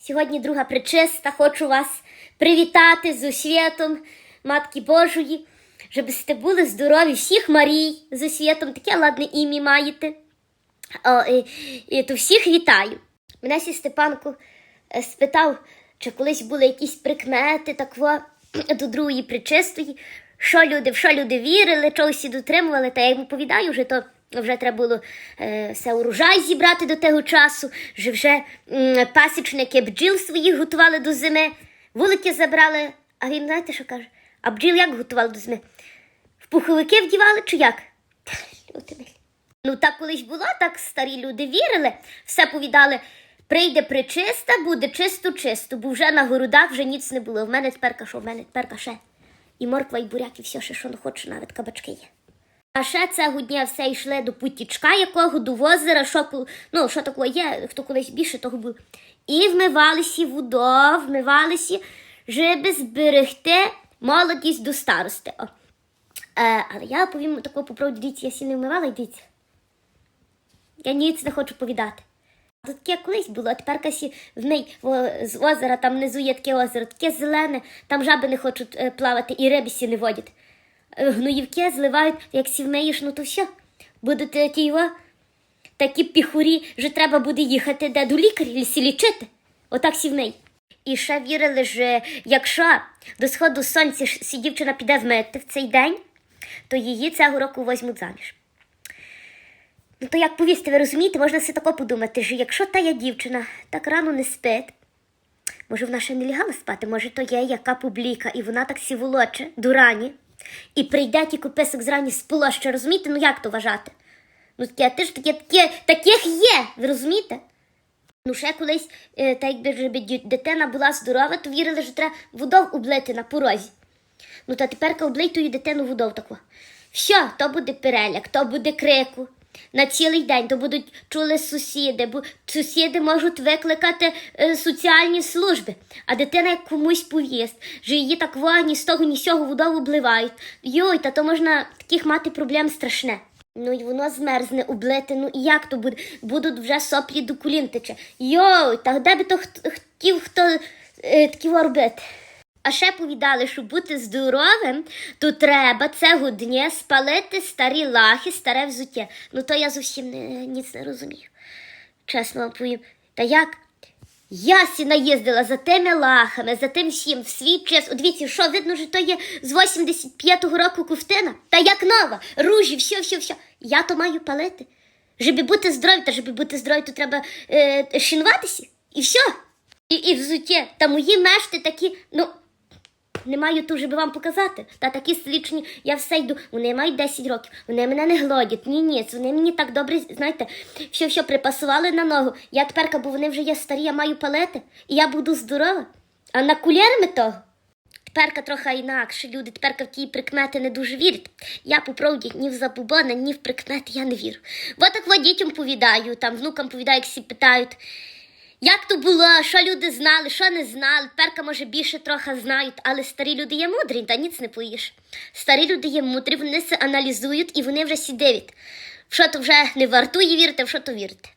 Сьогодні друга причиста. Хочу вас привітати з освятом Матки Божої, щоб сте були здорові, всіх Марій з освятом, таке ладне ім'я маєте. О, і, і, то всіх вітаю. Мене сі Степанко е, спитав, чи колись були якісь прикмети такво до другої причистої, що люди, в що люди вірили, чого всі дотримували, та я йому повідаю, вже то вже треба було е, все урожай зібрати до того часу, вже м, пасічники бджіл своїх готували до зими, вулики забрали, а він знаєте, що каже? А бджіл як готували до зими? В пуховики вдівали чи як? Ну, так колись було, так старі люди вірили, все повідали. Прийде причиста, буде чисто-чисто, бо вже на городах вже ніц не було. В мене тепер що, в мене тепер ще. І морква, і буряк, і все, що не хочу, навіть кабачки є. А ще цього дня все йшли до путічка якого, до озера, що, ну, що такого є, хто колись більше того був. І вмивалися водо, вмивалися, щоб зберегти молодість до старости. О. Е, але я повім таку по правді, дивіться, я сі не вмивала, дивіться. Я ніц не хочу повідати. Тут таке колись було, а тепер касі в неї з озера, там внизу є таке озеро, таке зелене, там жаби не хочуть е, плавати і риби сі не водять. Е, Гноївки зливають, як сівмеєш, ну то все. Будуть е, такі піхурі, що треба буде їхати де до лікаря сі лічити. Отак сі в неї. І ще вірили, що якщо до сходу сонця дівчина піде вмити в цей день, то її цього року возьмуть заміж. Ну то як повісти, ви розумієте, можна все тако подумати, що якщо та я дівчина так рано не спить, може вона ще не лягала спати, може то є яка публіка, і вона так сіволоче до рані, і прийде тільки писок зрані з площі, розумієте? Ну як то вважати? Ну таке, ти ж таке, таке, таких є, ви розумієте? Ну, ще колись, е, так якби вже дитина була здорова, то вірили, що треба водов облити на порозі. Ну, та тепер облий тою дитину водов таку. Що, то буде переляк, то буде крику. На цілий день то будуть чули сусіди, бо сусіди можуть викликати е, соціальні служби, а дитина як комусь повість, що її так во, ні з того, ні з цього водов обливають. Йой, та то можна таких мати проблем страшне. Ну і воно змерзне облите, ну і як то буде? Будуть вже соплі до колін тече. Йой, та де би то хотів хто е, такі робити? А ще повідали, що бути здоровим, то треба цього дня спалити старі лахи, старе взуття. Ну то я зовсім не, ніц не розумію. Чесно вам повім. Та як? Я сі наїздила за тими лахами, за тим всім в свій час. Дивіться, що видно, що то є з 85-го року ковтина. Та як нова, ружі, все, все, все. Я то маю палити. Щоб бути здорові, та щоб бути здорові, то треба е, шинуватися. І все. І, і взуття. Та мої мешти такі, ну. Не маю ту, щоб вам показати. Та такі слічні, я все йду. Вони мають 10 років, вони мене не глодять, ні, ні. Вони мені так добре, знаєте, все все припасували на ногу. Я тепер, бо вони вже є старі, я маю палети, і я буду здорова. А на кулярами того. Теперка трохи інакше. Люди теперка в ті прикмети не дуже вірять. Я по правді ні в забубони, ні в прикмети я не вірю. Бо так дітям повідаю, там внукам повідаю, як всі питають. Як то було, що люди знали, що не знали. Перка, може, більше трохи знають, але старі люди є мудрі, та ніц не поїш. Старі люди є мудрі, вони це аналізують і вони вже сі. В що то вже не вартує вірити, в що то вірити.